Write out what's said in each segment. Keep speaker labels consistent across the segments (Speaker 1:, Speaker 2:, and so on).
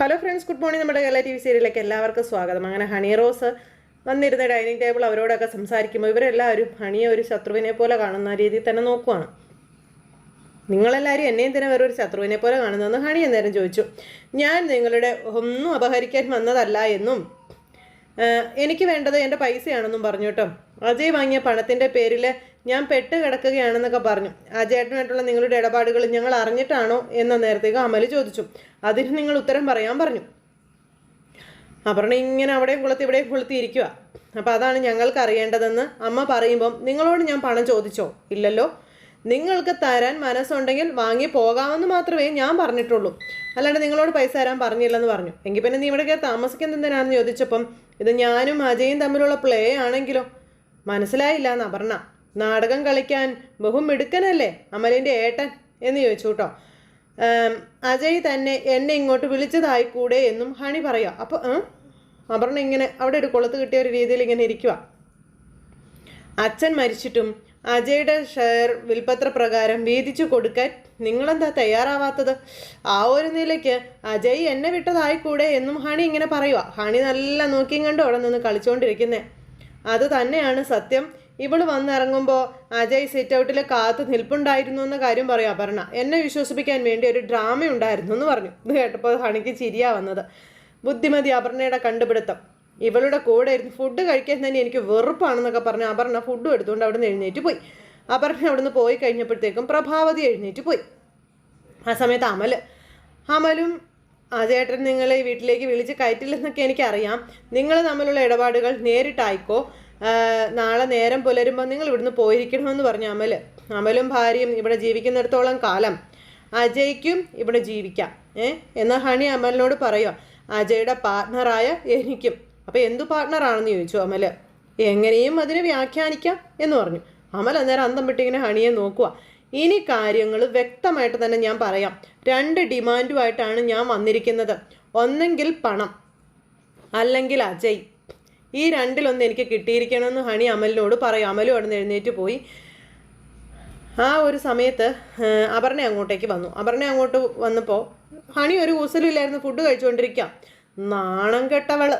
Speaker 1: Hello friends good morning നമ്മുടെ Kerala T V സീരിയലിലേക്ക് എല്ലാവർക്കും സ്വാഗതം. അങ്ങനെ ഹണി റോസ് വന്നിരുന്ന ഡൈനിങ് ടേബിൾ അവരോടൊക്കെ സംസാരിക്കുമ്പോൾ ഇവരെല്ലാവരും ഹണിയെ ഒരു ശത്രുവിനെ പോലെ കാണുന്ന രീതിയിൽ തന്നെ നോക്കുവാണ്. നിങ്ങളെല്ലാവരും എന്നെയും തന്നെ വേറൊരു ശത്രുവിനെ പോലെ കാണുന്നതെന്ന് ഹണി അന്നേരം ചോദിച്ചു. ഞാൻ നിങ്ങളുടെ ഒന്നും അപഹരിക്കാൻ വന്നതല്ല എന്നും എനിക്ക് വേണ്ടത് എന്റെ പൈസയാണെന്നും പറഞ്ഞു കേട്ടോ. അജയ് വാങ്ങിയ പണത്തിന്റെ പേരിൽ ഞാൻ പെട്ട് കിടക്കുകയാണെന്നൊക്കെ പറഞ്ഞു. അജയേട്ടനായിട്ടുള്ള നിങ്ങളുടെ ഇടപാടുകൾ ഞങ്ങൾ അറിഞ്ഞിട്ടാണോ എന്ന നേരത്തേക്ക് അമൽ ചോദിച്ചു. അതിന് നിങ്ങൾ ഉത്തരം പറയാൻ പറഞ്ഞു. അപർണ ഇങ്ങനെ അവിടെയും കുളത്തി ഇവിടെയും കുളത്തി ഇരിക്കുക അപ്പോൾ അതാണ് ഞങ്ങൾക്ക് അറിയേണ്ടതെന്ന് അമ്മ പറയുമ്പം നിങ്ങളോട് ഞാൻ പണം ചോദിച്ചോ? ഇല്ലല്ലോ. നിങ്ങൾക്ക് തരാൻ മനസ്സുണ്ടെങ്കിൽ വാങ്ങി പോകാമെന്ന് മാത്രമേ ഞാൻ പറഞ്ഞിട്ടുള്ളൂ. അല്ലാണ്ട് നിങ്ങളോട് പൈസ തരാൻ പറഞ്ഞില്ലെന്ന് പറഞ്ഞു. എങ്കിൽ പിന്നെ നീ ഇവിടെ കയറി താമസിക്കുന്നത് എന്തിനാണെന്ന് ചോദിച്ചപ്പം ഇത് ഞാനും അജയും തമ്മിലുള്ള പ്ലേ ആണെങ്കിലോ? മനസ്സിലായില്ല എന്ന് അപർണ. നാടകം കളിക്കാൻ ബഹുമിടുക്കനല്ലേ അമലിന്റെ ഏട്ടൻ എന്ന് ചോദിച്ചു കേട്ടോ. അജയ് തന്നെ എന്നെ ഇങ്ങോട്ട് വിളിച്ചതായി കൂടെ എന്നും ഹണി പറയുക അപ്പോൾ അപർണ ഇങ്ങനെ അവിടെ ഒരു കൊളുത്ത് കിട്ടിയ ഒരു രീതിയിൽ ഇങ്ങനെ ഇരിക്കുക അച്ഛൻ മരിച്ചിട്ടും അജയുടെ ഷെയർ വിൽപ്പത്ര പ്രകാരം വീതിച്ചു കൊടുക്കാൻ നിങ്ങളെന്താ തയ്യാറാവാത്തത്? ആ ഒരു നിലയ്ക്ക് അജയ് എന്നെ വിട്ടതായിക്കൂടെ എന്നും ഹണി ഇങ്ങനെ പറയുക ഹണി നല്ല നോക്കിയും കണ്ടു അവിടെ നിന്ന് കളിച്ചുകൊണ്ടിരിക്കുന്നേ അത് തന്നെയാണ് സത്യം. ഇവൾ വന്നിറങ്ങുമ്പോൾ അജയ് സിറ്റ് ഔട്ടിൽ കാത്തു നിൽപ്പുണ്ടായിരുന്നു എന്ന കാര്യം പറയാം. അപർണ എന്നെ വിശ്വസിപ്പിക്കാൻ വേണ്ടി ഒരു ഡ്രാമ ഉണ്ടായിരുന്നു എന്ന് പറഞ്ഞു. ഇത് കേട്ടപ്പോൾ ഹണിക്ക് ചിരിയാ വന്നത്. ബുദ്ധിമതി അപർണയുടെ കണ്ടുപിടുത്തം. ഇവളുടെ കൂടെ ഇരുന്ന് ഫുഡ് കഴിക്കാൻ തന്നെ എനിക്ക് വെറുപ്പാണെന്നൊക്കെ പറഞ്ഞ് അപർണ ഫുഡും എടുത്തുകൊണ്ട് അവിടെ നിന്ന് എഴുന്നേറ്റ് പോയി. അപർണ അവിടെ പോയി കഴിഞ്ഞപ്പോഴത്തേക്കും പ്രഭാവതി എഴുന്നേറ്റ് പോയി. ആ സമയത്ത് അമൽ അമലും അജേട്ടൻ നിങ്ങളെ വീട്ടിലേക്ക് വിളിച്ച് കയറ്റില്ലെന്നൊക്കെ എനിക്കറിയാം. നിങ്ങൾ തമ്മിലുള്ള ഇടപാടുകൾ നേരിട്ടായിക്കോ? നാളെ നേരം പുലരുമ്പോൾ നിങ്ങൾ ഇവിടുന്ന് പോയിരിക്കണമെന്ന് പറഞ്ഞു അമൽ അമലും ഭാര്യയും ഇവിടെ ജീവിക്കുന്നിടത്തോളം കാലം അജയ്ക്കും ഇവിടെ ജീവിക്കാം ഏ? എന്നാൽ ഹണി അമലിനോട് പറയുക അജയുടെ പാർട്ട്ണറായ എനിക്കും. അപ്പോൾ എന്തു പാർട്ട്ണറാണെന്ന് ചോദിച്ചു അമൽ എങ്ങനെയും അതിനെ വ്യാഖ്യാനിക്കാം എന്ന് പറഞ്ഞു. അമൽ അന്നേരം അന്തം വിട്ടിങ്ങനെ ഹണിയെ നോക്കുക ഇനി കാര്യങ്ങൾ വ്യക്തമായിട്ട് തന്നെ ഞാൻ പറയാം. രണ്ട് ഡിമാൻഡുമായിട്ടാണ് ഞാൻ വന്നിരിക്കുന്നത്. ഒന്നെങ്കിൽ പണം അല്ലെങ്കിൽ അജയ്. ഈ രണ്ടിലൊന്ന് എനിക്ക് കിട്ടിയിരിക്കണമെന്ന് ഹണി അമലിനോട് പറയും. അമലും അവിടെ നിന്ന് എഴുന്നേറ്റ് പോയി. ആ ഒരു സമയത്ത് അപർണ അങ്ങോട്ടേക്ക് വന്നു. അപർണ അങ്ങോട്ട് വന്നപ്പോൾ ഹണി ഒരു കൂസലില്ലായിരുന്നു ഫുഡ് കഴിച്ചുകൊണ്ടിരിക്കാം നാണം കെട്ടവൾ.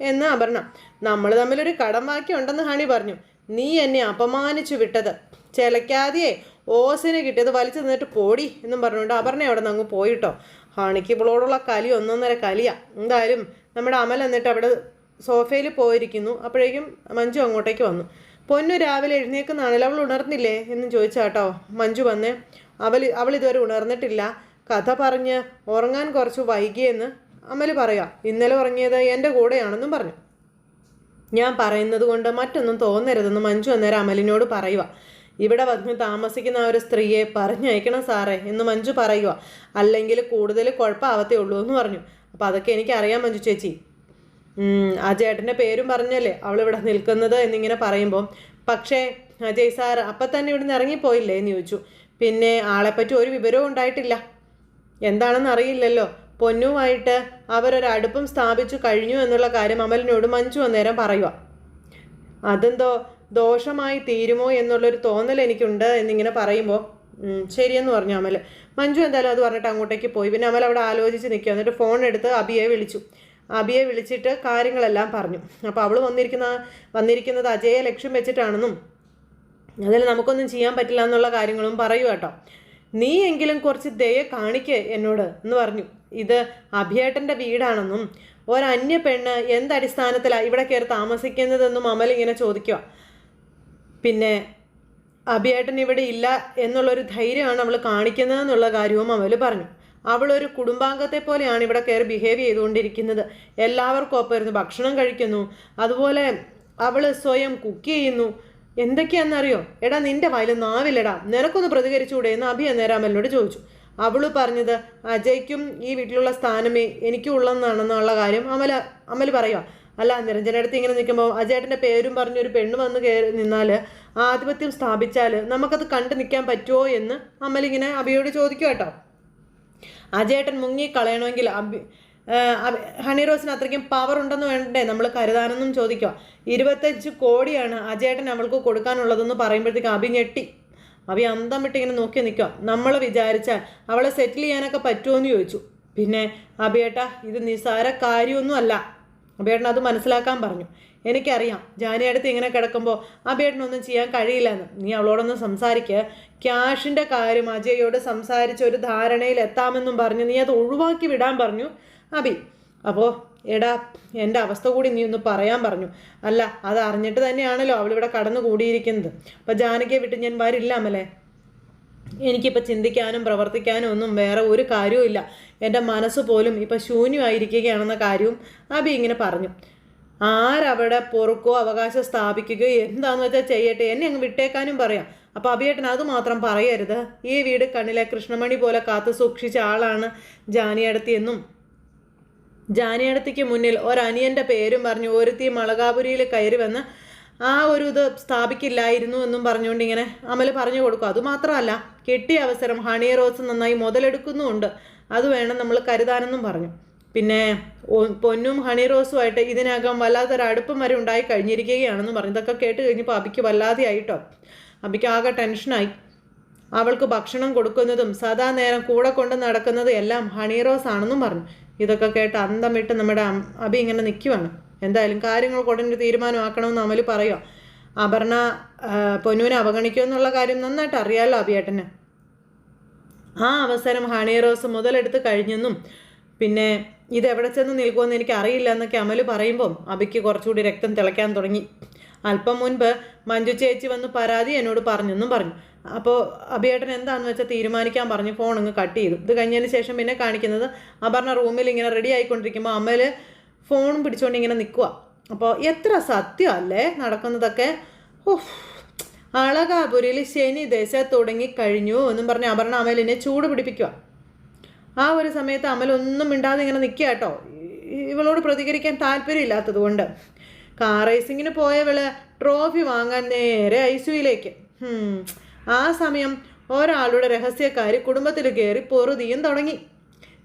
Speaker 1: എന്ന് അപർണ. നമ്മൾ തമ്മിലൊരു കടം ബാക്കി ഉണ്ടെന്ന് ഹണി പറഞ്ഞു. നീ എന്നെ അപമാനിച്ചു വിട്ടത്. ചിലക്കാതെയേ ഓസിന് കിട്ടിയത് വലിച്ചു നിന്നിട്ട് പോടി എന്നും പറഞ്ഞുകൊണ്ട് അപർണ അവിടെ നിന്ന് അങ്ങ് പോയിട്ടോ. ഹണിക്ക് ഇവളോടുള്ള കലി ഒന്നൊന്നര കലിയാ. എന്തായാലും നമ്മുടെ അമൽ എന്നിട്ട് അവിടെ സോഫയിൽ പോയിരിക്കുന്നു. അപ്പോഴേക്കും മഞ്ജു അങ്ങോട്ടേക്ക് വന്നു. പൊന്നു രാവിലെ എഴുന്നേക്കുന്നതാണല്ലോ അവൾ ഉണർന്നില്ലേ? എന്ന് ചോദിച്ചാട്ടോ മഞ്ജു വന്നേ. അവൾ അവൾ ഇതുവരെ ഉണർന്നിട്ടില്ല. കഥ പറഞ്ഞ് ഉറങ്ങാൻ കുറച്ച് വൈകിയെന്ന് അമൽ പറയാം. ഇന്നലെ ഉറങ്ങിയത് എന്റെ കൂടെയാണെന്നും പറഞ്ഞു. ഞാൻ പറയുന്നത് കൊണ്ട് മറ്റൊന്നും തോന്നരുതെന്ന് മഞ്ജു അന്നേരം അമലിനോട് പറയുക ഇവിടെ വന്ന് താമസിക്കുന്ന ഒരു സ്ത്രീയെ പറഞ്ഞയക്കണം സാറേ എന്ന് മഞ്ജു പറയുക അല്ലെങ്കിൽ കൂടുതൽ കുഴപ്പമാവത്തേ ഉള്ളൂ എന്ന് പറഞ്ഞു. അപ്പോൾ അതൊക്കെ എനിക്കറിയാം മഞ്ജു ചേച്ചി. ആ ചേട്ടന്റെ പേരും പറഞ്ഞല്ലേ അവളിവിടെ നിൽക്കുന്നത് എന്നിങ്ങനെ പറയുമ്പോൾ പക്ഷേ അജയ് സാർ അപ്പം തന്നെ ഇവിടുന്ന് ഇറങ്ങിപ്പോയില്ലേ എന്ന് ചോദിച്ചു. പിന്നെ ആളെപ്പറ്റി ഒരു വിവരവും ഉണ്ടായിട്ടില്ല. എന്താണെന്ന് അറിയില്ലല്ലോ. പൊന്നുമായിട്ട് അവരൊരടുപ്പം സ്ഥാപിച്ചു കഴിഞ്ഞു എന്നുള്ള കാര്യം അമലിനോട് മഞ്ചു അന്നേരം പറയുക അതെന്തോ ദോഷമായി തീരുമോ എന്നുള്ളൊരു തോന്നൽ എനിക്കുണ്ട് എന്നിങ്ങനെ പറയുമ്പോൾ ശരിയെന്ന് പറഞ്ഞു അമൽ മഞ്ജു എന്തായാലും അത് പറഞ്ഞിട്ട് അങ്ങോട്ടേക്ക് പോയി. പിന്നെ അമൽ അവിടെ ആലോചിച്ച് നിൽക്കുക. എന്നിട്ട് ഫോൺ എടുത്ത് അബിയെ വിളിച്ചു. അബിയെ വിളിച്ചിട്ട് കാര്യങ്ങളെല്ലാം പറഞ്ഞു. അപ്പോൾ അവൾ വന്നിരിക്കുന്ന വന്നിരിക്കുന്നത് അജയെ ലക്ഷ്യം വെച്ചിട്ടാണെന്നും അതിൽ നമുക്കൊന്നും ചെയ്യാൻ പറ്റില്ല എന്നുള്ള കാര്യങ്ങളും പറയൂ കേട്ടോ. നീ എങ്കിലും കുറച്ച് ദയ കാണിക്ക് എന്നോട് എന്ന് പറഞ്ഞു. ഇത് അഭിയേട്ടന്റെ വീടാണെന്നും ഒരന്യ പെണ്ണ് എന്തടിസ്ഥാനത്തിലാണ് ഇവിടെ കയറി താമസിക്കുന്നതെന്നും അമൽ ഇങ്ങനെ ചോദിക്കുക പിന്നെ അഭിയേട്ടൻ ഇവിടെ ഇല്ല എന്നുള്ളൊരു ധൈര്യമാണ് അവൾ കാണിക്കുന്നതെന്നുള്ള കാര്യവും അമൽ പറഞ്ഞു. അവളൊരു കുടുംബാംഗത്തെ പോലെയാണ് ഇവിടെ കയറി ബിഹേവ് ചെയ്തുകൊണ്ടിരിക്കുന്നത്. എല്ലാവർക്കും ഒപ്പം ഇരുന്ന് ഭക്ഷണം കഴിക്കുന്നു. അതുപോലെ അവൾ സ്വയം കുക്ക് ചെയ്യുന്നു. എന്തൊക്കെയാണെന്നറിയോ? എടാ നിന്റെ വായിൽ നാവില്ലടാ. നിനക്കൊന്ന് പ്രതികരിച്ചുകൂടെ എന്ന് അഭി അന്നേരാമലിനോട് ചോദിച്ചു. അവൾ പറഞ്ഞത് അജയ്ക്കും ഈ വീട്ടിലുള്ള സ്ഥാനമേ എനിക്കും ഉള്ളതെന്നാണെന്നുള്ള കാര്യം അമല അമൽ പറയുക അല്ല നിരഞ്ജന അടുത്ത് ഇങ്ങനെ നിൽക്കുമ്പോൾ അജയേട്ടന്റെ പേരും പറഞ്ഞ് ഒരു പെണ്ണ് വന്ന് കയറി നിന്നാൽ ആധിപത്യം സ്ഥാപിച്ചാൽ നമുക്കത് കണ്ടു നിൽക്കാൻ പറ്റുമോ എന്ന് അമലിങ്ങനെ അഭിയോട് ചോദിക്കും കേട്ടോ. അജയേട്ടൻ മുങ്ങിക്കളയണമെങ്കിൽ അഭി ആ, ഹണി റോസിന് അത്രയ്ക്കും പവർ ഉണ്ടെന്ന് വേണ്ടേ? നമ്മൾ കരുതാനെന്നും ചോദിക്കുക. ഇരുപത്തഞ്ച് കോടിയാണ് അജേട്ടൻ അവൾക്ക് കൊടുക്കാനുള്ളതെന്ന് പറയുമ്പോഴത്തേക്ക് അഭി ഞെട്ടി. അഭി അന്തം വിട്ട് ഇങ്ങനെ നോക്കി നിൽക്കുക. നമ്മൾ വിചാരിച്ചാൽ അവളെ സെറ്റിൽ ചെയ്യാനൊക്കെ പറ്റുമോ എന്ന് ചോദിച്ചു. പിന്നെ അഭിയേട്ട ഇത് നിസ്സാര കാര്യമൊന്നുമല്ല. അഭിയേട്ടൻ അത് മനസ്സിലാക്കാൻ പറഞ്ഞു. എനിക്കറിയാം. ജാനിയടുത്ത് ഇങ്ങനെ കിടക്കുമ്പോൾ അബിയേട്ടനൊന്നും ചെയ്യാൻ കഴിയില്ലെന്ന്. നീ അവളോടൊന്ന് സംസാരിക്കുക ക്യാഷിന്റെ കാര്യം അജയോട് സംസാരിച്ച് ഒരു ധാരണയിൽ എത്താമെന്നും പറഞ്ഞ് നീ അത് ഒഴിവാക്കി വിടാൻ പറഞ്ഞു. അബി അപ്പോൾ എടാ എന്റെ അവസ്ഥ കൂടി നീ ഒന്ന് പറയാൻ പറഞ്ഞു. അല്ല അത് അറിഞ്ഞിട്ട് തന്നെയാണല്ലോ അവളിവിടെ കടന്നു കൂടിയിരിക്കുന്നത്. അപ്പോൾ ജാനകിയെ വിട്ട് ഞാൻ വരില്ല അമലേ. എനിക്കിപ്പോൾ ചിന്തിക്കാനും പ്രവർത്തിക്കാനും ഒന്നും വേറെ ഒരു കാര്യവും ഇല്ല എന്റെ മനസ്സ് പോലും ഇപ്പം ശൂന്യമായിരിക്കുകയാണെന്ന കാര്യവും അബി ഇങ്ങനെ പറഞ്ഞു. ആരവിടെ പൊറുക്കോ അവകാശം സ്ഥാപിക്കുകയോ എന്താന്ന് വെച്ചാൽ ചെയ്യട്ടെ? എന്നെ അങ്ങ് വിട്ടേക്കാനും പറയാം. അപ്പോൾ അഭിയേട്ടൻ അത് മാത്രം പറയരുത്. ഈ വീട് കണ്ണിലെ കൃഷ്ണമണി പോലെ കാത്തു സൂക്ഷിച്ച ആളാണ് ജാനിയടത്തി എന്നും. ജാനിയടത്തിക്ക് മുന്നിൽ ഒരനിയന്റെ പേരും പറഞ്ഞു ഒരുത്തി മളകാപുരിയിൽ കയറി വന്ന് ആ ഒരു ഇത് സ്ഥാപിക്കില്ലായിരുന്നു എന്നും പറഞ്ഞുകൊണ്ട് ഇങ്ങനെ അമൽ പറഞ്ഞു കൊടുക്കും. അതുമാത്രമല്ല കിട്ടിയ അവസരം ഹണി റോസ് നന്നായി മുതലെടുക്കുന്നുമുണ്ട്. അത് വേണം നമ്മൾ കരുതാനെന്നും പറഞ്ഞു. പിന്നെ പൊന്നും ഹണി റോസുമായിട്ട് ഇതിനകം വല്ലാത്തൊരു അടുപ്പം വരെ ഉണ്ടായി കഴിഞ്ഞിരിക്കുകയാണെന്ന് പറഞ്ഞു. ഇതൊക്കെ കേട്ട് കഴിഞ്ഞപ്പോൾ അബിക്ക് വല്ലാതെ ആയിട്ടോ. അബിക്ക് ആകെ ടെൻഷനായി അവൾക്ക് ഭക്ഷണം കൊടുക്കുന്നതും സദാ നേരം കൂടെ കൊണ്ട് നടക്കുന്നതും എല്ലാം ഹണി റോസ് ആണെന്നും പറഞ്ഞു. ഇതൊക്കെ കേട്ട് അന്തം വിട്ട് നമ്മുടെ അബി ഇങ്ങനെ നിൽക്കുവാണ് എന്തായാലും കാര്യങ്ങൾ ഉടനെ തീരുമാനമാക്കണമെന്ന് അമൽ പറയുക അപർണ പൊന്നുവിനെ അവഗണിക്കുമെന്നുള്ള കാര്യം നന്നായിട്ട് അറിയാമല്ലോ അബിയേട്ടന്. ആ അവസരം ഹണി റോസ് മുതലെടുത്ത് കഴിഞ്ഞെന്നും പിന്നെ ഇത് എവിടെ ചെന്ന് നിൽക്കുമെന്ന് എനിക്ക് അറിയില്ല എന്നൊക്കെ അമൽ പറയുമ്പം അബിക്ക് കുറച്ചുകൂടി രക്തം തിളയ്ക്കാൻ തുടങ്ങി. അല്പം മുൻപ് മഞ്ജു ചേച്ചി വന്ന് പരാതി എന്നോട് പറഞ്ഞെന്നും പറഞ്ഞു. അപ്പോൾ അഭിയേട്ടൻ എന്താണെന്ന് വെച്ചാൽ തീരുമാനിക്കാൻ പറഞ്ഞു ഫോൺ അങ്ങ് കട്ട് ചെയ്തു. ഇത് കഴിഞ്ഞതിന് ശേഷം പിന്നെ കാണിക്കുന്നത് അപർണ റൂമിൽ ഇങ്ങനെ റെഡി ആയിക്കൊണ്ടിരിക്കുമ്പോൾ അമൽ ഫോൺ പിടിച്ചുകൊണ്ട് ഇങ്ങനെ നിൽക്കുക അപ്പോൾ എത്ര സത്യമല്ലേ നടക്കുന്നതൊക്കെ? ഓഹ് അളകാപുരിയിൽ ശനി ദശ തുടങ്ങി കഴിഞ്ഞു എന്നും പറഞ്ഞ് അപർണ അമലിനെ ചൂട് പിടിപ്പിക്കുക ആ ഒരു സമയത്ത് അമലൊന്നും മിണ്ടാതെ ഇങ്ങനെ നിൽക്കുക കേട്ടോ ഇവളോട് പ്രതികരിക്കാൻ താല്പര്യമില്ലാത്തത് കൊണ്ട്. കാർ റേസിങ്ങിന് പോയവൾ ട്രോഫി വാങ്ങാൻ നേരെ ഐ സിയിലേക്ക് ആ സമയം ഒരാളുടെ രഹസ്യക്കാരി കുടുംബത്തിൽ കയറി പൊറുതിയും തുടങ്ങി.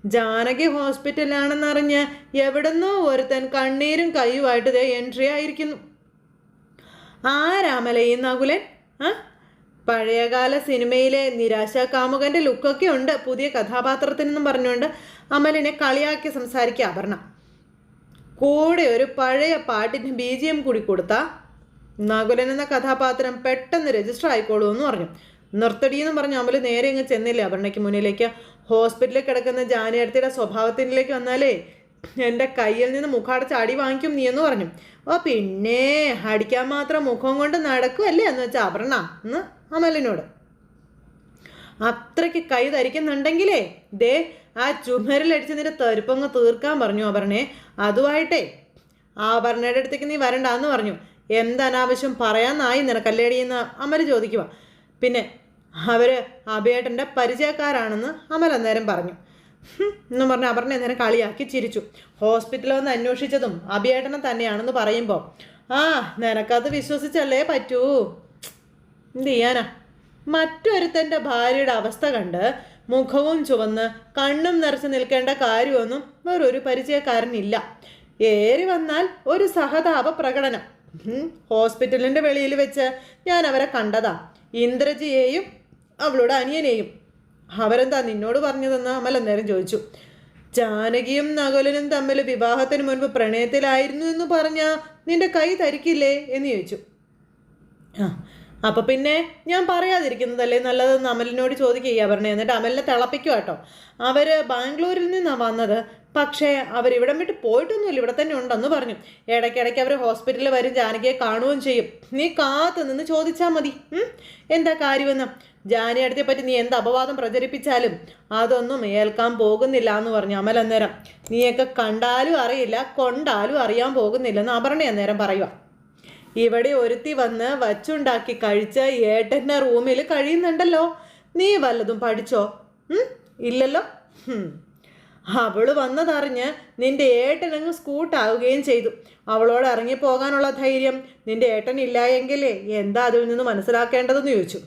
Speaker 1: ജാനകി ഹോസ്പിറ്റലിലാണെന്നറിഞ്ഞ് എവിടുന്നോ ഒരുത്തൻ കണ്ണീരും കയ്യുമായിട്ട് ദേ എൻട്രി ആയിരിക്കുന്നു. ആരാമല ഈ നകുലൻ ആ? പഴയകാല സിനിമയിലെ നിരാശ കാമുകന്റെ ലുക്കൊക്കെ ഉണ്ട്. പുതിയ കഥാപാത്രത്തിനെന്നും പറഞ്ഞുകൊണ്ട് അമലിനെ കളിയാക്കി സംസാരിക്കുക അപർണ. കൂടെ ഒരു പഴയ പാട്ടിന് ബി ജി എം കൂടി കൊടുത്ത നകുലൻ എന്ന കഥാപാത്രം പെട്ടെന്ന് രജിസ്റ്റർ ആയിക്കോളൂ എന്ന് പറഞ്ഞു. നിർത്തടി എന്ന് പറഞ്ഞ് അമൽ നേരെ ഇങ്ങ് ചെന്നില്ലേ അപർണയ്ക്ക് മുന്നിലേക്ക്. ഹോസ്പിറ്റലിൽ കിടക്കുന്ന ജാനിയടുത്തിയുടെ സ്വഭാവത്തിലേക്ക് വന്നാലേ എന്റെ കയ്യിൽ നിന്ന് മുഖാടച്ച് അടി വാങ്ങിക്കും നീ എന്ന് പറഞ്ഞു. ഓ പിന്നെ അടിക്കാൻ മാത്രം മുഖം കൊണ്ട് നടക്കുമല്ലേ എന്ന് വെച്ചാൽ അപർണ എന്ന് അമലിനോട്. അത്രയ്ക്ക് കൈ ധരിക്കുന്നുണ്ടെങ്കിലേ ദേ ആ ചുമരിലടിച്ച് നിന്റെ തെരുപ്പങ്ങ് തീർക്കാൻ പറഞ്ഞു അപർണയെ അതുമായിട്ടേ അപർണയുടെ അടുത്തേക്ക് നീ വരണ്ടാന്ന് പറഞ്ഞു. എന്തനാവശ്യം പറയാന്നായി നിനക്കല്ലേടിയെന്ന് അമൽ ചോദിക്കുക പിന്നെ അവർ അഭയേട്ടന്റെ പരിചയക്കാരാണെന്ന് അമൽ അന്നേരം പറഞ്ഞു. എന്ന് എന്നും പറഞ്ഞ് അപർണ അന്നേരം കളിയാക്കി ചിരിച്ചു. ഹോസ്പിറ്റലിൽ വന്ന് അന്വേഷിച്ചതും അഭിയേട്ടനെ തന്നെയാണെന്ന് പറയുമ്പോൾ ആ നിനക്കത് വിശ്വസിച്ചല്ലേ പറ്റൂ? എന്ത് ചെയ്യാനാ? മറ്റൊരുത്തന്റെ ഭാര്യയുടെ അവസ്ഥ കണ്ട് മുഖവും ചുവന്ന് കണ്ണും നിറച്ച് നിൽക്കേണ്ട കാര്യമൊന്നും വേറൊരു പരിചയക്കാരനില്ല. ഏറി വന്നാൽ ഒരു സഹതാപ പ്രകടനം. ഹോസ്പിറ്റലിന്റെ വെളിയിൽ വെച്ച് ഞാൻ അവരെ കണ്ടതാ. ഇന്ദ്രജിയെയും അവളുടെ അനിയനെയും. അവരെന്താ നിന്നോട് പറഞ്ഞതെന്ന് അമൽ അന്നേരം ചോദിച്ചു. ജാനകിയും നകുലനും തമ്മിൽ വിവാഹത്തിന് മുൻപ് പ്രണയത്തിലായിരുന്നു എന്ന് പറഞ്ഞാൽ നിന്റെ കൈ തരിക്കില്ലേ എന്ന് ചോദിച്ചു. ആ അപ്പൊ പിന്നെ ഞാൻ പറയാതിരിക്കുന്നതല്ലേ നല്ലതെന്ന് അമലിനോട് ചോദിക്കുക പറഞ്ഞേ. എന്നിട്ട് അമലിനെ തിളപ്പിക്കുക കേട്ടോ. അവർ ബാംഗ്ലൂരിൽ നിന്നാണ് വന്നത്. പക്ഷേ അവരിവിടം വിട്ട് പോയിട്ടൊന്നുമില്ല. ഇവിടെ തന്നെ ഉണ്ടെന്ന് പറഞ്ഞു. ഇടയ്ക്കിടയ്ക്ക് അവർ ഹോസ്പിറ്റലിൽ വരും ജാനകിയെ കാണുകയും ചെയ്യും. നീ കാത്തു നിന്ന് ചോദിച്ചാൽ മതി. എന്താ കാര്യമെന്ന്? ജാനി അടുത്തെ പറ്റി നീ എന്ത് അപവാദം പ്രചരിപ്പിച്ചാലും അതൊന്നും ഏൽക്കാൻ പോകുന്നില്ല എന്ന് പറഞ്ഞു അമൽ അന്നേരം. നീയൊക്കെ കണ്ടാലും അറിയില്ല കൊണ്ടാലും അറിയാൻ പോകുന്നില്ലെന്ന് അപർണ അന്നേരം പറയുക ഇവിടെ ഒരുത്തി വന്ന് വച്ചുണ്ടാക്കി കഴിച്ച ഏട്ടന്റെ റൂമിൽ കഴിയുന്നുണ്ടല്ലോ. നീ വല്ലതും പഠിച്ചോ? ഇല്ലല്ലോ. അവൾ വന്നതറിഞ്ഞ് നിന്റെ ഏട്ടനങ്ങ് സ്കൂട്ടാവുകയും ചെയ്തു. അവളോട് ഇറങ്ങി പോകാനുള്ള ധൈര്യം നിന്റെ ഏട്ടൻ ഇല്ലായെങ്കിലേ എന്താ അതിൽ നിന്ന് മനസ്സിലാക്കേണ്ടതെന്ന് ചോദിച്ചു.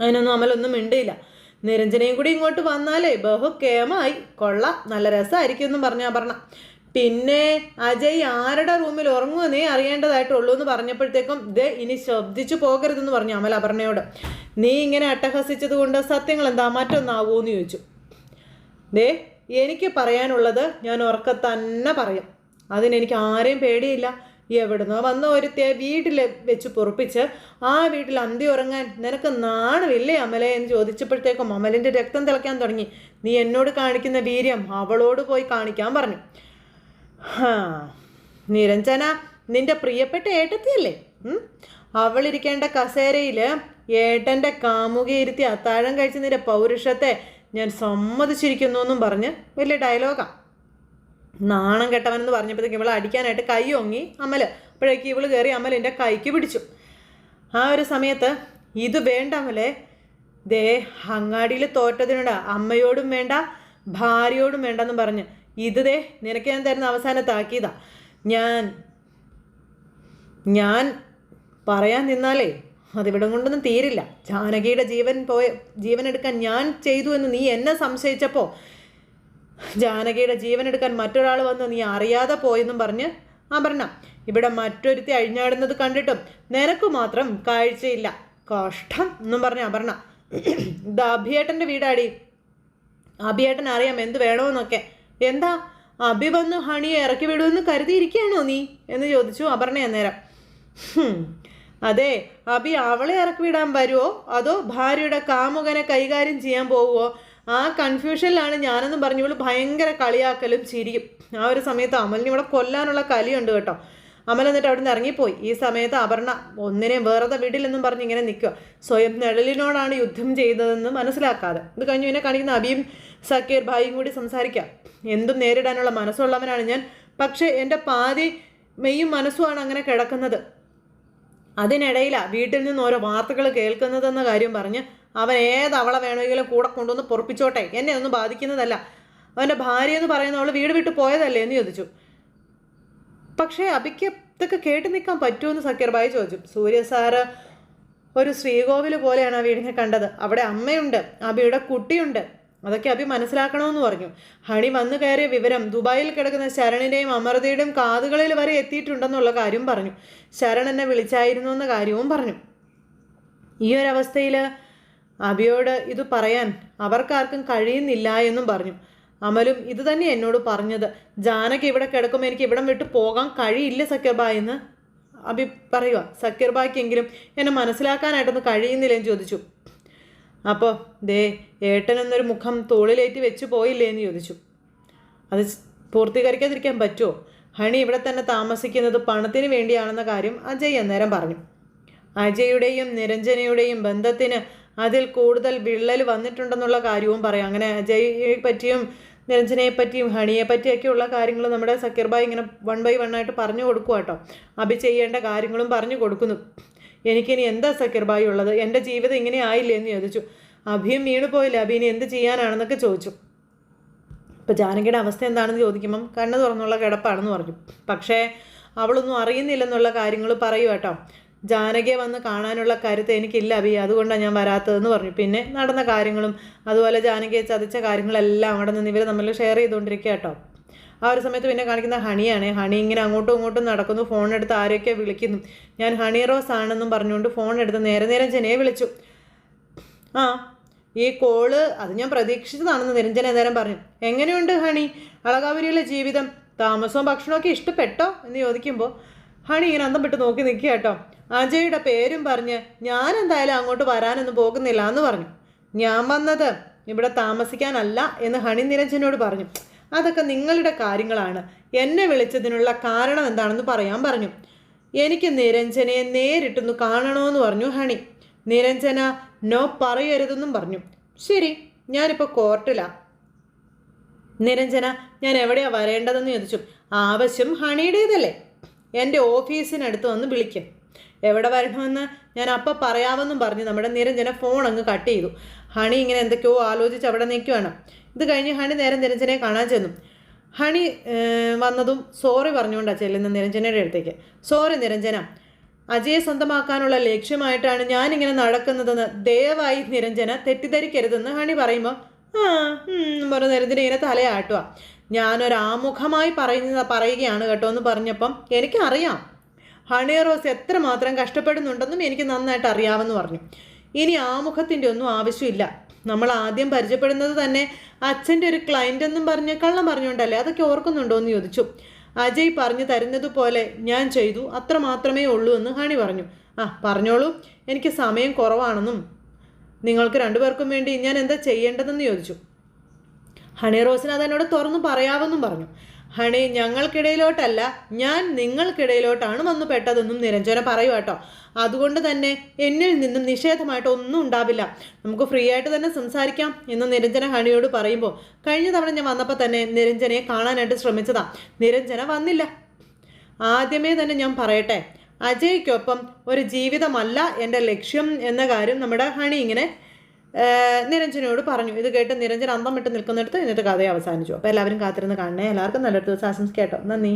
Speaker 1: അതിനൊന്നും അമലൊന്നും മിണ്ടിയില്ല. നിരഞ്ജനയും കൂടി ഇങ്ങോട്ട് വന്നാലേ ബഹു കേമായി കൊള്ളാം. നല്ല രസമായിരിക്കും എന്നും പറഞ്ഞു പറഞ്ഞ പിന്നെ അജയ് ആരുടെ റൂമിൽ ഉറങ്ങുമെന്നേ അറിയേണ്ടതായിട്ടുള്ളൂ എന്ന് പറഞ്ഞപ്പോഴത്തേക്കും ഇത് ഇനി ശബ്ദിച്ചു പോകരുതെന്ന് പറഞ്ഞു അമൽ അപർണയോട്. നീ ഇങ്ങനെ അട്ടഹസിച്ചത് കൊണ്ട് സത്യങ്ങൾ എന്താ മറ്റൊന്നാവൂന്ന് ചോദിച്ചു. ദേ എനിക്ക് പറയാനുള്ളത് ഞാൻ ഉറക്ക തന്നെ പറയും. അതിനെനിക്ക് ആരെയും പേടിയില്ല. എവിടുന്നോ വന്ന ഒരുത്തിയെ വീട്ടിൽ വെച്ച് പൊറപ്പിച്ച് ആ വീട്ടിൽ അന്തി ഉറങ്ങാൻ നിനക്ക് നാണമില്ലേ അമലെ എന്ന് ചോദിച്ചപ്പോഴത്തേക്കും അമലിന്റെ രക്തം തിളയ്ക്കാൻ തുടങ്ങി. നീ എന്നോട് കാണിക്കുന്ന വീര്യം അവളോട് പോയി കാണിക്കാൻ പറഞ്ഞു. ഹാ നിരഞ്ജന നിന്റെ പ്രിയപ്പെട്ട ഏട്ടത്തിയല്ലേ? അവളിരിക്കേണ്ട കസേരയിൽ ഏട്ടന്റെ കാമുകി ഇരുത്തി അത്താഴം കഴിച്ച് നിന്റെ പൗരുഷത്തെ ഞാൻ സമ്മതിച്ചിരിക്കുന്നു എന്നും പറഞ്ഞ് വലിയ ഡയലോഗാ. നാണം കെട്ടവനെന്ന് പറഞ്ഞപ്പോഴത്തേക്ക് ഇവളെ അടിക്കാനായിട്ട് കൈ ഒങ്ങി അമൽ അപ്പോഴേക്ക് ഇവൾ കയറി അമലിന്റെ കൈക്ക് പിടിച്ചു. ആ ഒരു സമയത്ത് ഇത് വേണ്ട അമലെ. ദേ അങ്ങാടിയിൽ തോറ്റതിനോട് അമ്മയോടും വേണ്ട ഭാര്യയോടും വേണ്ടെന്നും പറഞ്ഞ് ഇത് ദേ നിനക്ക് ഞാൻ തരുന്ന അവസാനത്താക്കിയതാ. ഞാൻ ഞാൻ പറയാൻ നിന്നാലേ അതിവിടം കൊണ്ടൊന്നും തീരില്ല. ജാനകിയുടെ ജീവൻ പോയ ജീവൻ എടുക്കാൻ ഞാൻ ചെയ്തു എന്ന് നീ എന്നെ സംശയിച്ചപ്പോൾ ജാനകിയുടെ ജീവൻ എടുക്കാൻ മറ്റൊരാൾ വന്ന് നീ അറിയാതെ പോയെന്നും പറഞ്ഞ് അപർണ ഇവിടെ മറ്റൊരുത്തി അഴിഞ്ഞാടുന്നത് കണ്ടിട്ടും നിനക്ക് മാത്രം കാഴ്ചയില്ല. കഷ്ടം എന്നും പറഞ്ഞ അപർണ. ഇത് അഭിയേട്ടന്റെ വീടാടി. അഭിയേട്ടൻ അറിയാം എന്ത് വേണമെന്നൊക്കെ എന്താ? അഭി വന്നു ഹണിയെ ഇറക്കി വിടുമെന്ന് കരുതിയിരിക്കുകയാണോ നീ? എന്ന് ചോദിച്ചു അപർണ അന്നേരം. അതെ അഭി അവളെ ഇറക്കി വിടാൻ വരുമോ അതോ ഭാര്യയുടെ കാമുകനെ കൈകാര്യം ചെയ്യാൻ പോവുമോ ആ കൺഫ്യൂഷനിലാണ് ഞാനെന്ന് പറഞ്ഞു ഇവൾ ഭയങ്കര കളിയാക്കലും ചിരിയും. ആ ഒരു സമയത്ത് അമലിന് ഇവിടെ കൊല്ലാനുള്ള കലിയുണ്ട് കേട്ടോ. അമൽ എന്നിട്ട് അവിടെ നിന്ന് ഇറങ്ങിപ്പോയി. ഈ സമയത്ത് അപർണ ഒന്നിനെയും വേറെ വീട്ടിലെന്നും പറഞ്ഞ് ഇങ്ങനെ നിൽക്കുക. സ്വയം നിഴലിനോടാണ് യുദ്ധം ചെയ്തതെന്ന് മനസ്സിലാക്കാതെ. ഇത് കഴിഞ്ഞ് പിന്നെ കാണിക്കുന്ന അബിയും സക്കീർ ഭായിയും കൂടി സംസാരിക്കാം. എന്തും നേരിടാനുള്ള മനസ്സുള്ളവനാണ് ഞാൻ. പക്ഷേ എന്റെ പാതി മെയ്യും മനസ്സുമാണ് അങ്ങനെ കിടക്കുന്നത്. അതിനിടയിലാണ് വീട്ടിൽ നിന്ന് ഓരോ വാർത്തകൾ കേൾക്കുന്നതെന്ന കാര്യം പറഞ്ഞ് അവൻ ഏത് അവളെ വേണമെങ്കിലും കൂടെ കൊണ്ടുവന്ന് പൊറപ്പിച്ചോട്ടെ. എന്നെ ഒന്നും ബാധിക്കുന്നതല്ല. അവന്റെ ഭാര്യ എന്ന് പറയുന്ന അവൾ വീട് വിട്ട് പോയതല്ലേ എന്ന് ചോദിച്ചു. പക്ഷേ അബിക്ക് ഇതൊക്കെ കേട്ട് നിൽക്കാൻ പറ്റുമെന്ന് സക്കീർ ബായി ചോദിച്ചു. സൂര്യ സാറ് ഒരു ശ്രീകോവിൽ പോലെയാണ് ആ വീടിനെ കണ്ടത്. അവിടെ അമ്മയുണ്ട് അബിയുടെ കുട്ടിയുണ്ട്. അതൊക്കെ അബി മനസ്സിലാക്കണമെന്ന് പറഞ്ഞു. ഹണി വന്നു കയറിയ വിവരം ദുബായിൽ കിടക്കുന്ന ശരണിന്റെയും അമൃതയുടെയും കാതുകളിൽ വരെ എത്തിയിട്ടുണ്ടെന്നുള്ള കാര്യം പറഞ്ഞു. ശരൺ എന്നെ വിളിച്ചായിരുന്നു എന്ന കാര്യവും പറഞ്ഞു. ഈ ഒരവസ്ഥയിൽ അബിയോട് ഇത് പറയാൻ അവർക്കാർക്കും കഴിയുന്നില്ല എന്നും പറഞ്ഞു. അമലും ഇത് തന്നെ എന്നോട് പറഞ്ഞത്. ജാനകി ഇവിടെ കിടക്കുമ്പോൾ എനിക്ക് ഇവിടം വിട്ട് പോകാൻ കഴിയില്ല സക്കീർബായ് എന്ന് അഭി പറയുക സക്കീർബായ്ക്കെങ്കിലും എന്നെ മനസ്സിലാക്കാനായിട്ടൊന്ന് കഴിയുന്നില്ലേ എന്ന് ചോദിച്ചു. അപ്പോൾ ദേ ഏട്ടൻ എന്നൊരു മുഖം തോളിലേറ്റി വെച്ച് പോയില്ലേ എന്ന് ചോദിച്ചു. അത് പൂർത്തീകരിക്കാതിരിക്കാൻ പറ്റുമോ ഹണി ഇവിടെ തന്നെ താമസിക്കുന്നത് പണത്തിന് വേണ്ടിയാണെന്ന കാര്യം അജയ് അന്നേരം പറഞ്ഞു. അജയുടെയും നിരഞ്ജനയുടെയും ബന്ധത്തിന് അതിൽ കൂടുതൽ വിള്ളൽ വന്നിട്ടുണ്ടെന്നുള്ള കാര്യവും പറയാം. അങ്ങനെ അജയ്യെ പറ്റിയും നിരഞ്ജനയെ പറ്റിയും ഹണിയെ പറ്റിയൊക്കെയുള്ള കാര്യങ്ങൾ നമ്മുടെ സക്കീർ ബായ് ഇങ്ങനെ വൺ ബൈ വൺ ആയിട്ട് പറഞ്ഞു കൊടുക്കുക കേട്ടോ അഭി ചെയ്യേണ്ട കാര്യങ്ങളും പറഞ്ഞു കൊടുക്കുന്നു. എനിക്കിനി എന്താ സക്കീർ ബായ് ഉള്ളത്? എന്റെ ജീവിതം ഇങ്ങനെ ആയില്ലേ എന്ന് ചോദിച്ചു. അഭിയും വീണ് പോയില്ല? അഭി ഇനി എന്ത് ചെയ്യാനാണെന്നൊക്കെ ചോദിച്ചു. ഇപ്പം ജാനകിയുടെ അവസ്ഥ എന്താണെന്ന് ചോദിക്കുമ്പം കണ്ണ് തുറന്നുള്ള കിടപ്പാണെന്ന് പറഞ്ഞു. പക്ഷേ അവളൊന്നും അറിയുന്നില്ലെന്നുള്ള കാര്യങ്ങൾ പറയൂ കേട്ടോ ജാനകിയെ വന്ന് കാണാനുള്ള കരുത്ത് എനിക്കില്ല അബി അതുകൊണ്ടാണ് ഞാൻ വരാത്തതെന്ന് പറഞ്ഞു. പിന്നെ നടന്ന കാര്യങ്ങളും അതുപോലെ ജാനകിയെ ചതിച്ച കാര്യങ്ങളെല്ലാം അവിടെ നിന്ന് ഇവർ തമ്മിൽ ഷെയർ ചെയ്തുകൊണ്ടിരിക്കുക കേട്ടോ. ആ ഒരു സമയത്ത് പിന്നെ കാണിക്കുന്ന ഹണിയാണ്. ഹണി ഇങ്ങനെ അങ്ങോട്ടും ഇങ്ങോട്ടും നടക്കുന്നു. ഫോൺ എടുത്ത് ആരെയൊക്കെ വിളിക്കുന്നു. ഞാൻ ഹണി റോസ് ആണെന്നും പറഞ്ഞുകൊണ്ട് ഫോൺ എടുത്ത് നേരെ നേരം ജനയെ വിളിച്ചു. ആ ഈ കോൾ അത് ഞാൻ പ്രതീക്ഷിച്ചതാണെന്ന് നിരഞ്ജന നേരം പറഞ്ഞു. എങ്ങനെയുണ്ട് ഹണി? അളകാവരിയിലെ ജീവിതം? താമസവും ഭക്ഷണമൊക്കെ ഇഷ്ടപ്പെട്ടോ? എന്ന് ചോദിക്കുമ്പോൾ ഹണി ഇങ്ങനെ അന്തം വിട്ട് നോക്കി നിൽക്കുക കേട്ടോ. അജയുടെ പേരും പറഞ്ഞ് ഞാൻ എന്തായാലും അങ്ങോട്ട് വരാനൊന്നും പോകുന്നില്ല എന്ന് പറഞ്ഞു. ഞാൻ വന്നത് ഇവിടെ താമസിക്കാനല്ല എന്ന് ഹണി നിരഞ്ജനോട് പറഞ്ഞു. അതൊക്കെ നിങ്ങളുടെ കാര്യങ്ങളാണ്. എന്നെ വിളിച്ചതിനുള്ള കാരണം എന്താണെന്ന് പറയാൻ പറഞ്ഞു. എനിക്ക് നിരഞ്ജനയെ നേരിട്ടൊന്ന് കാണണമെന്ന് പറഞ്ഞു ഹണി. നിരഞ്ജന നോ പറയരുതെന്നും പറഞ്ഞു. ശരി ഞാനിപ്പോൾ കോർട്ടിലാണ് നിരഞ്ജന ഞാൻ എവിടെയാ വരേണ്ടതെന്ന് ചോദിച്ചു. ആവശ്യം ഹണിയുടേതല്ലേ? എന്റെ ഓഫീസിനടുത്ത് വന്ന് വിളിക്കും. എവിടെ വരണമെന്ന് ഞാൻ അപ്പം പറയാമെന്നും പറഞ്ഞ് നമ്മുടെ നിരഞ്ജന ഫോൺ അങ്ങ് കട്ട് ചെയ്തു. ഹണി ഇങ്ങനെ എന്തൊക്കെയോ ആലോചിച്ച് അവിടെ നിൽക്കുവാണ്. ഇത് കഴിഞ്ഞ് ഹണി നേരെ നിരഞ്ജനെ കാണാൻ ചെന്നു. ഹണി വന്നതും സോറി പറഞ്ഞുകൊണ്ടാണ് ചെല്ലുന്ന നിരഞ്ജനയുടെ അടുത്തേക്ക്. സോറി നിരഞ്ജന. അജയെ സ്വന്തമാക്കാനുള്ള ലക്ഷ്യമായിട്ടാണ് ഞാനിങ്ങനെ നടക്കുന്നതെന്ന് ദയവായി നിരഞ്ജന തെറ്റിദ്ധരിക്കരുതെന്ന് ഹണി പറയുമ്പോൾ ആ പറഞ്ഞ നിരഞ്ജന ഇങ്ങനെ തലയാട്ടുക ഞാനൊരാമുഖമായി പറയുന്ന പറയുകയാണ് കേട്ടോ എന്ന് പറഞ്ഞപ്പം എനിക്കറിയാം. ഹണി റോസ് എത്രമാത്രം കഷ്ടപ്പെടുന്നുണ്ടെന്നും എനിക്ക് നന്നായിട്ട് അറിയാമെന്ന് പറഞ്ഞു. ഇനി ആമുഖത്തിന്റെ ഒന്നും ആവശ്യമില്ല. നമ്മൾ ആദ്യം പരിചയപ്പെടുന്നത് തന്നെ അച്ഛന്റെ ഒരു ക്ലയന്റ് എന്നും പറഞ്ഞ് കള്ളം പറഞ്ഞുകൊണ്ടല്ലേ? അതൊക്കെ ഓർക്കുന്നുണ്ടോ എന്ന് ചോദിച്ചു. അജയ് പറഞ്ഞു തരുന്നതുപോലെ ഞാൻ ചെയ്തു. അത്ര മാത്രമേ ഉള്ളൂ എന്ന് ഹണി പറഞ്ഞു. ആ പറഞ്ഞോളൂ. എനിക്ക് സമയം കുറവാണെന്നും. നിങ്ങൾക്ക് രണ്ടുപേർക്കും വേണ്ടി ഞാൻ എന്താ ചെയ്യേണ്ടതെന്ന് ചോദിച്ചു. ഹണി റോസിന് അതെന്നോട് തുറന്നു പറയാമെന്നും പറഞ്ഞു. ഹണി ഞങ്ങൾക്കിടയിലോട്ടല്ല ഞാൻ നിങ്ങൾക്കിടയിലോട്ടാണ് വന്ന് പെട്ടതെന്നും നിരഞ്ജന പറയൂ കേട്ടോ. അതുകൊണ്ട് തന്നെ എന്നിൽ നിന്നും നിഷേധമായിട്ട് ഒന്നും ഉണ്ടാവില്ല. നമുക്ക് ഫ്രീ ആയിട്ട് തന്നെ സംസാരിക്കാം എന്ന് നിരഞ്ജന ഹണിയോട് പറയുമ്പോൾ കഴിഞ്ഞ തവണ ഞാൻ വന്നപ്പോൾ തന്നെ നിരഞ്ജനയെ കാണാനായിട്ട് ശ്രമിച്ചതാ. നിരഞ്ജന വന്നില്ല. ആദ്യമേ തന്നെ ഞാൻ പറയട്ടെ അജയ്ക്കൊപ്പം ഒരു ജീവിതമല്ല എന്റെ ലക്ഷ്യം എന്ന കാര്യം നമ്മുടെ ഹണി ഇങ്ങനെ നിരഞ്ജനോട് പറഞ്ഞു. ഇത് കേട്ട് നിരഞ്ജൻ അന്തം വിട്ട് നിൽക്കുന്നിടത്ത് എന്നിട്ട് കഥ അവസാനിച്ചു. അപ്പോൾ എല്ലാവരും കാത്തിരുന്ന് കാണണേ. എല്ലാവർക്കും നല്ലൊരു ദിവസം ആശംസിക്കാം കേട്ടോ. നന്ദി.